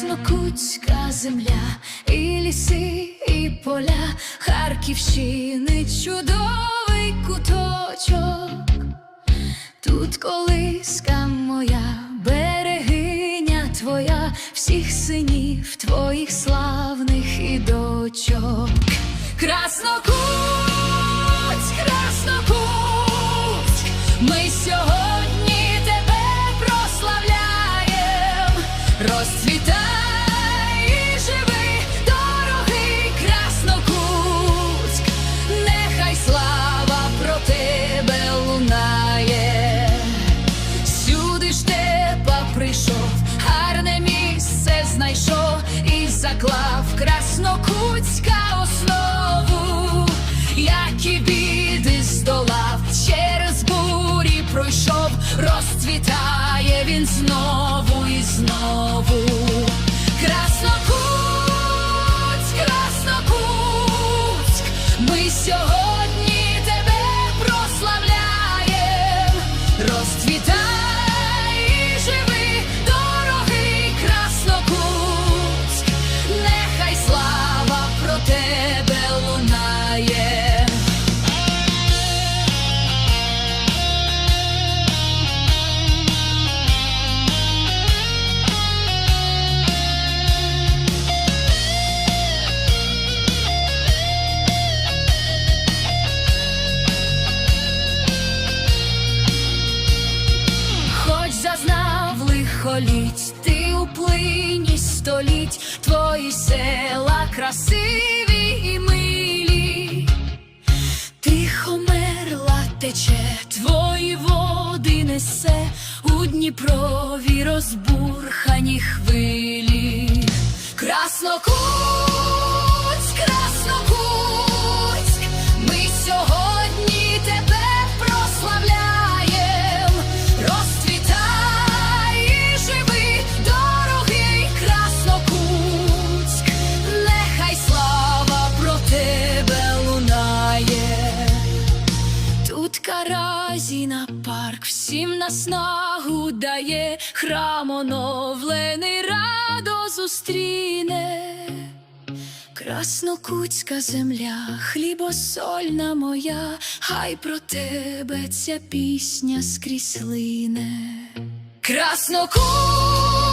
Краснокутська земля, і ліси, і поля, Харківщини чудовий куточок. Тут колиска моя, берегиня твоя, всіх синів твоїх славних і дочок. Краснокутськ, Краснокутськ, ми сьогодні тебе прославляєм. Заклав Краснокутська основу, як і біди здолав, через бурі пройшов, розцвітає він знову і знову. Краснокутськ, Краснокутськ, ми сьогодні лихоліть, ти у плині століть, твої села красиві і милі, тихо мерла тече, твої води несе. У Дніпрові розбурхані хвилі. Краснокутськ, каразіна парк всім наснагу дає, храм оновлений радо зустріне. Краснокутська земля, хлібосольна моя, хай про тебе ця пісня скрізь лине. Краснокутськ,